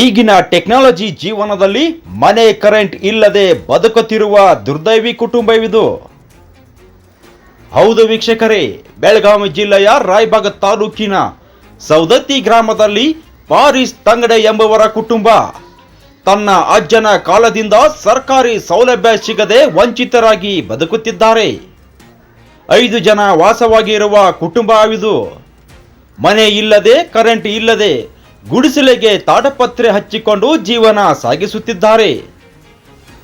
ಈಗಿನ ಟೆಕ್ನಾಲಜಿ ಜೀವನದಲ್ಲಿ ಮನೆ ಕರೆಂಟ್ ಇಲ್ಲದೆ ಬದುಕುತ್ತಿರುವ ದುರ್ದೈವಿ ಕುಟುಂಬವಿದು. ಹೌದು ವೀಕ್ಷಕರೇ, ಬೆಳಗಾವಿ ಜಿಲ್ಲೆಯ ರಾಯಬಾಗ ತಾಲೂಕಿನ ಸೌದತ್ತಿ ಗ್ರಾಮದಲ್ಲಿ ಪಾರಿಸ್ ತಂಗಡೆ ಎಂಬುವರ ಕುಟುಂಬ. ತನ್ನ ಅಜ್ಜನ ಕಾಲದಿಂದ ಸರ್ಕಾರಿ ಸೌಲಭ್ಯ ಸಿಗದೆ ವಂಚಿತರಾಗಿ ಬದುಕುತ್ತಿದ್ದಾರೆ. ಐದು ಜನ ವಾಸವಾಗಿರುವ ಕುಟುಂಬವಿದು. ಮನೆ ಇಲ್ಲದೆ, ಕರೆಂಟ್ ಇಲ್ಲದೆ ಗುಡಿಸಲಿಗೆ ತಾಡಪತ್ರೆ ಹಚ್ಚಿಕೊಂಡು ಜೀವನ ಸಾಗಿಸುತ್ತಿದ್ದಾರೆ.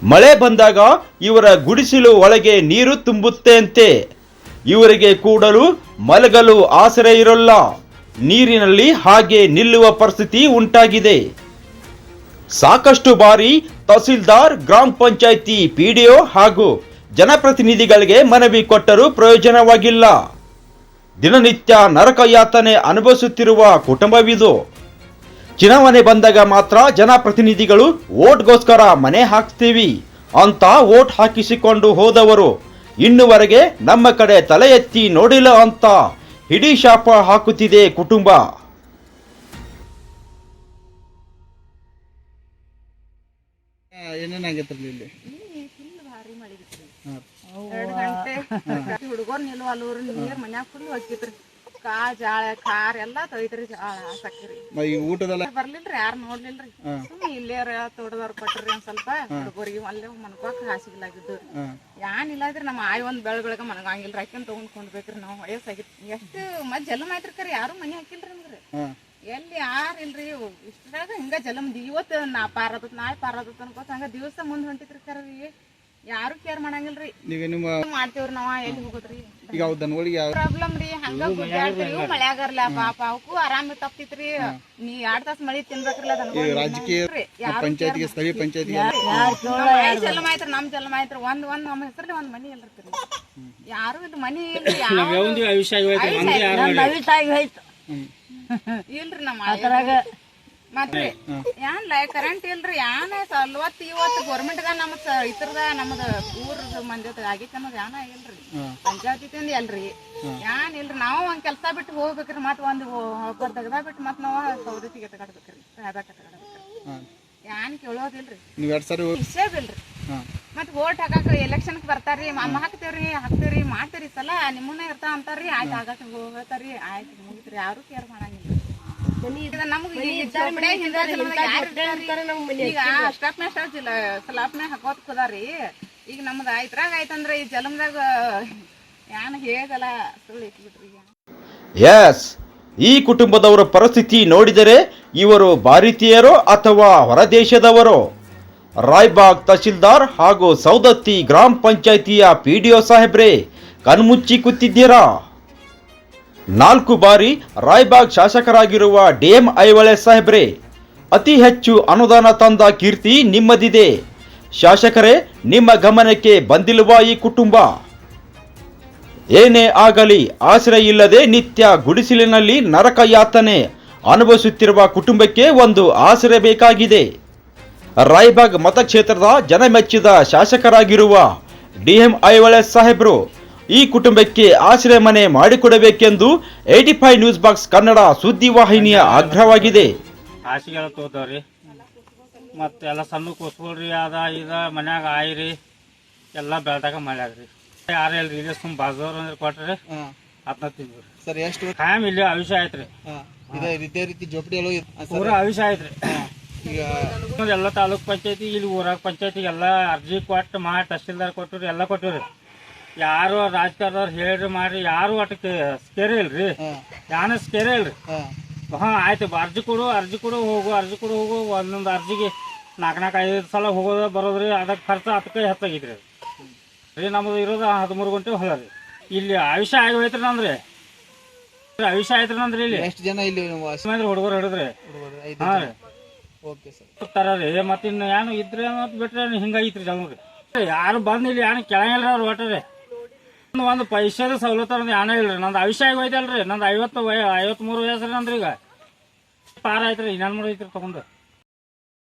ಮಳೆ ಬಂದಾಗ ಇವರ ಗುಡಿಸಲು ಒಳಗೆ ನೀರು ತುಂಬುತ್ತೆಂತೆ ಇವರಿಗೆ ಕೂಡಲು ಮಲಗಲು ಆಸರೆ ಇರಲ್ಲ. ನೀರಿನಲ್ಲಿ ಹಾಗೆ ನಿಲ್ಲುವ ಪರಿಸ್ಥಿತಿ ಉಂಟಾಗಿದೆ. ಸಾಕಷ್ಟು ಬಾರಿ ತಹಸೀಲ್ದಾರ್, ಗ್ರಾಮ ಪಂಚಾಯಿತಿ ಪಿಡಿಒ ಹಾಗೂ ಜನಪ್ರತಿನಿಧಿಗಳಿಗೆ ಮನವಿ ಕೊಟ್ಟರೂ ಪ್ರಯೋಜನವಾಗಿಲ್ಲ. ದಿನನಿತ್ಯ ನರಕ ಯಾತನೆ ಅನುಭವಿಸುತ್ತಿರುವ ಕುಟುಂಬವಿದು. ಚುನಾವಣೆ ಬಂದಾಗ ಮಾತ್ರ ಜನಪ್ರತಿನಿಧಿಗಳು ಓಟ್ಗೋಸ್ಕರ ಮನೆ ಹಾಕ್ತೀವಿ ಅಂತ ಓಟ್ ಹಾಕಿಸಿಕೊಂಡು ಹೋದವರು. ಇನ್ನುವರೆಗೆ ನಮ್ಮ ಕಡೆ ತಲೆ ಎತ್ತಿ ನೋಡಿಲ್ಲ ಅಂತ ಹಿಡಿ ಶಾಪ ಹಾಕುತ್ತಿದೆ ಕುಟುಂಬ. ಇಲ್ಲಿ? ಹುಡುಗರ್ ನಿಲ್ವಲ್ಲೂರು ನೀರ್ ಮನ್ಯಾಗ ಫುಲ್ ಕಾ ಜಾಳ ಖಾರ ಎಲ್ಲಾ ತೊಯ್ತ್ರಿ ಜಾಳ ಸಕ್ರಿ. ಈ ಊಟದಲ್ಲ? ಬರ್ಲಿಲ್ರಿ ಯಾರು ನೋಡ್ಲಿಲ್ರಿ? ಸುಮ್ಮನೆ ಇಲ್ಲೇ ತೋಟದವ್ರ ಕೊಟ್ರಿ ಒಂದ್ ಸ್ವಲ್ಪ ಹುಡುಗರಿಗೆ ಅಲ್ಲೇ ಮನ್ಕೋಕ್ ಹಾಸಿಗಿಲ್ಲಾಗಿದ್ದು ಯಾನ್ ಇಲ್ಲ ಇದ್ರಿ ನಮ್ಮ ಆಯ್ ಒಂದ್ ಬೆಳ್ ಬೆಳಗ ಮನಗಂಗಿಲ್ರಿ ಅಕ್ಕನ್ ತಗೊಂಡ್ ಕೊಂಡ್ಬೇಕ್ರಿ ನಾವು ವಯಸ್ಸಾಗಿತ್ತು ಎಷ್ಟು ಮತ್ ಜಲಮ್ ಆಯ್ತ್ರಿ ಕರಿ ಯಾರು ಮನಿ ಹಾಕಿಲ್ರಿ ನಮ್ಗ್ರಿ ಎಲ್ಲಿ ಯಾರು ಇಲ್ರಿ ಇಷ್ಟ್ರಾಗ ಹಿಂಗ ಜಲಮ್ ಇವತ್ತು ನಾ ಪಾರದತ್ ನಾಳೆ ಪಾರದತ್ ಅನ್ಕೋತ ಹಂಗ ದಿವಸ ಮುಂದ್ ಹೊಂಟಿತ್ರಿ ಕರ್ರಿ ಯಾರು ಕೇರ್ ಮಾಡಂಗಿಲ್ರಿ? ಈಗ ನಿಮ್ಮ ಮಾಡ್ತೇವ್ರಿ ನಾವ ಎಲ್ಲಿ ಹೋಗೋದ್ರಿ? ಈಗ ಅವು ದನಗಳಿಗೆ ಯಾವ ಪ್ರಾಬ್ಲಮ್ ರೀ ಹಂಗ ಗುಡ್ಡಾಡ್ತೀರಿ ಮಳ್ಯಾಗರ್ಲ ಪಾಪ ಅವಕ್ಕೂ ಆರಾಮ ತಪ್ತಿತ್ರಿ ನೀ ಎರಡ್ ತಾಸ್ ಮಳಿ ತಿನ್ಬೇಕ್ರಲ್ಲ ರಾಜಕೀಯ ಪಂಚಾಯತಿಗೆ ಸ್ಥಳೀಯ ಪಂಚಾಯತಿ ಜಲಮ ಐತ್ರಿ ನಮ್ ಜಲಮ ಆಯ್ತ್ರಿ. ಒಂದ್ ಒಂದ್ ನಮ್ಮ ಹೆಸರಲ್ಲಿ ಒಂದ್ ಮನಿ ಇಲ್ರಿ ಯಾರು ಇದು ಮನಿ ಇಲ್ರಿ ಇಲ್ರಿ ನಮ್ಮ ಅದ್ರಾಗ ಮತ್ರಿ ಏನ್ ಲೈ ಕರೆಂಟ್ ಇಲ್ರಿ ಯಾನ ಸಲ್ವತ್ ಇವತ್ ಗೌರ್ಮೆಂಟ್ದ ನಮ್ ಇತರದ ನಮ್ದ ಊರದ ಮಂದಿ ಆಗಿತ್ತು ಅನ್ನೋದು ಯಾನ ಇಲ್ರಿ. ಪಂಚಾಯತಿಂದ ಎಲ್ರಿ. ಯಾನ್ ಇಲ್ರಿ ನಾವು ಒಂದ್ ಕೆಲ್ಸ ಬಿಟ್ಟು ಹೋಗ್ಬೇಕ್ರಿ ಮತ್ ಒಂದ್ ಒಬ್ಬ ತೆಗ್ದ ಬಿಟ್ಟು ಮತ್ ನಾವ್ ಸೌದತ್ತಿಗೆ ತಗಡ್ಬೇಕ್ರಿ ಸಾಹೇಬ ತಗಡ್ಬೇಕ್ರಿ ಏನ್ ಯಾನ್ ಕೇಳೋದಿಲ್ರಿ. ಇಷ್ಟೇಬಿಲ್ರಿ ಹಾಂ ಮತ್ ಓಟ್ ಹಾಕಾಕ ಎಲೆಕ್ಷನ್ ಬರ್ತಾರ್ರಿ ಮಮ್ಮ ಹಾಕ್ತೇವ್ರಿ ಹಾಕ್ತೇವ್ರಿ ಮಾಡ್ತೇರಿ ಸಲ ನಿಮ್ಮನ್ನ ಇರ್ತಾವ ಅಂತಾರ್ರಿ ಆಯ್ತು ಆಗಾಕ ಹೋಗ್ತಾರ್ರಿ ಆಯ್ತು ಮುಗಿತ್ರಿ ಯಾರು ಕೇರ್ ಮಾಡಂಗಿಲ್ಲ ಈಗ ಸ್ಟಾಪ್ನ ಸ್ಟಾಪ್ ಜಿಲ್ಲ ಸ್ಲಾಪ್ನ ಹಾಕೋತ್ ಕುದಾರಿ. ಈಗ ನಮ್ದು ಐತ್ರಾಗ ಆಯ್ತಂದ್ರ ಈ ಜಲಮದಾಗ ಯಾನ್ ಹೇಗಲ್ಲ ಸುಳ್ಳು ಇಟ್ಬಿಟ್ರಿ ಎಸ್ ಈ ಕುಟುಂಬದವರ ಪರಿಸ್ಥಿತಿ ನೋಡಿದರೆ ಇವರು ಭಾರತೀಯರೋ ಅಥವಾ ಹೊರದೇಶದವರೋ ರಾಯ್ಬಾಗ್ ತಹಶೀಲ್ದಾರ್ ಹಾಗೂ ಸೌದತ್ತಿ ಗ್ರಾಮ ಪಂಚಾಯಿತಿಯ ಪಿ ಡಿ ಒ ಸಾಹೇಬ್ರೆ ಕಣ್ಮುಚ್ಚಿ ಕೂತಿದ್ದೀರಾ? ನಾಲ್ಕು ಬಾರಿ ರಾಯ್ಬಾಗ್ ಶಾಸಕರಾಗಿರುವ ಡಿಎಂ ಐವಳೆ ಸಾಹೇಬ್ರೆ, ಅತಿ ಹೆಚ್ಚು ಅನುದಾನ ತಂದ ಕೀರ್ತಿ ನಿಮ್ಮದಿದೆ. ಶಾಸಕರೇ, ನಿಮ್ಮ ಗಮನಕ್ಕೆ ಬಂದಿಲ್ವಾ ಈ ಕುಟುಂಬ? ಏನೇ ಆಗಲಿ, ಆಶ್ರಯ ಇಲ್ಲದೆ ನಿತ್ಯ ಗುಡಿಸಿಲಿನಲ್ಲಿ ನರಕ ಯಾತನೆ ಅನುಭವಿಸುತ್ತಿರುವ ಕುಟುಂಬಕ್ಕೆ ಒಂದು ಆಶ್ರಯ ಬೇಕಾಗಿದೆ. ರಾಯ್ಬಾಗ್ ಮತಕ್ಷೇತ್ರದ ಜನಮೆಚ್ಚಿದ ಶಾಸಕರಾಗಿರುವ ಡಿಎಂ ಐವಳೆ ಸಾಹೇಬ್ರು ಈ ಕುಟುಂಬಕ್ಕೆ ಆಶ್ರಯ ಮನೆ ಮಾಡಿಕೊಡಬೇಕೆಂದು eighty five news box Kannada ಸುದ್ದಿ ವಾಹಿನಿಯ ಆಗ್ರಹವಾಗಿದೆ. ಹಾಸಿಗೆ ಎಲ್ಲ ತೋತಾವ್ರಿ ಮತ್ತು ಎಲ್ಲ ಸಣ್ಣ ಕೂಸ್ಕೊಳ್ರಿ ಅದ ಇದ ಮನ್ಯಾಗ ಆಯ್ರಿ. ಎಲ್ಲ ಬೆಳ್ದಾಗ ಮಾಡ್ಯಾಗ್ರಿ ಯಾರು ಎಲ್ರಿ ಇಲ್ಲೇ ಸುಮ್ ಬಾಜೋರ್ ಅಂದ್ರೆ ಕೊಟ್ರಿ ಹಾಂ. ಅದನ್ನ ತಿಂದ್ರಿ ಸರ್ ಎಷ್ಟು ಖಾಯಂ ಇಲ್ಲಿ ಅವಿಷ ಐತ್ರಿ ಇದೇ ಇದೇ ರೀತಿ ಜೋಪಡಿ ಎಲ್ಲ ಪೂರ ಅವಿಷ ಐತ್ರಿ ಈಗ ಎಲ್ಲ ತಾಲೂಕ್ ಪಂಚಾಯತಿ ಇಲ್ಲಿ ಊರಾಗ ಪಂಚಾಯತಿ ಎಲ್ಲ ಅರ್ಜಿ ಕೊಟ್ಟು ಮಾಡಿ ತಹಸೀಲ್ದಾರ್ ಕೊಟ್ಟರು ಎಲ್ಲ ಕೊಟ್ಟಿವ್ರಿ. ಯಾರು ರಾಜಕಾರಣ ಹೇಳ್ರಿ ಮಾಡ್ರಿ ಯಾರು ಒಟ್ಟು ಸ್ಕೇರ್ ಇಲ್ರಿ. ಹಾಂ. ಯಾನ ಸ್ಕೇರ್ ಇಲ್ರಿ. ಹಾ. ಆಯ್ತು ಅರ್ಜಿ ಕೊಡು ಅರ್ಜಿ ಕೊಡು ಹೋಗು ಅರ್ಜಿ ಕೊಡು ಹೋಗು ಒಂದೊಂದು ಅರ್ಜಿಗೆ ನಾಲ್ಕು ನಾಲ್ಕು ಐದು ಸಲ ಹೋಗೋದ ಬರೋದ್ರಿ ಅದಕ್ಕೆ ಖರ್ಚು ಅದಕ್ಕೆ ಹೆಚ್ಚಾಗಿದ್ರಿ ರೀ ನಮ್ಮದು ಇರೋದು ಹದಿಮೂರು ಗಂಟೆ ಹೊಲ ರೀ. ಇಲ್ಲಿ ಆಯುಷ್ಯ ಆಗಿ ಹೋಯ್ತ್ರಿ ನಂದ್ರಿ. ಆಯುಷ್ಯ ಆಯ್ತ್ರಿ ನಂದ್ರಿ ಇಲ್ಲಿ. ಎಷ್ಟು ಜನ ಇಲ್ಲಿ ಹುಡುಗರು ಹಿಡಿದ್ರಿ. ಹಾ ರೀ. Okay sir. ತರ ರೀ ಮತ್ತೆ ಇನ್ನು ಏನು ಇದ್ರೆ ಮತ್ತೆ ಬಿಟ್ರೆ ಹಿಂಗಾಗಿತ್ರಿ ರೀ ಯಾರು ಬಂದಿಲ್ಲ ಯಾರು ಏನು ಕೆಳಗಿಲ್ರಿ ಅವ್ರು ಒಟ್ಟರಿ ಒಂದು ಪೈಸದ ಸವಲತ್ತು ಅನ್ನೋದು ಇಲ್ಲ ಇಲ್ರಿ? ನಂದು ಆಯುಷ್ಯ ಆಗಿ ಹೋಯ್ತಲ್ರಿ ನಂದು ಐವತ್ತು ವಯ ಐವತ್ಮೂರು ವಯಸ್ಸು ರೀ ನಂದ್ರಿ ಈಗ ಪಾರ ಐತ್ರಿ ಇನ್ನೇನು ಐತ್ರಿ ತಗೊಂಡು.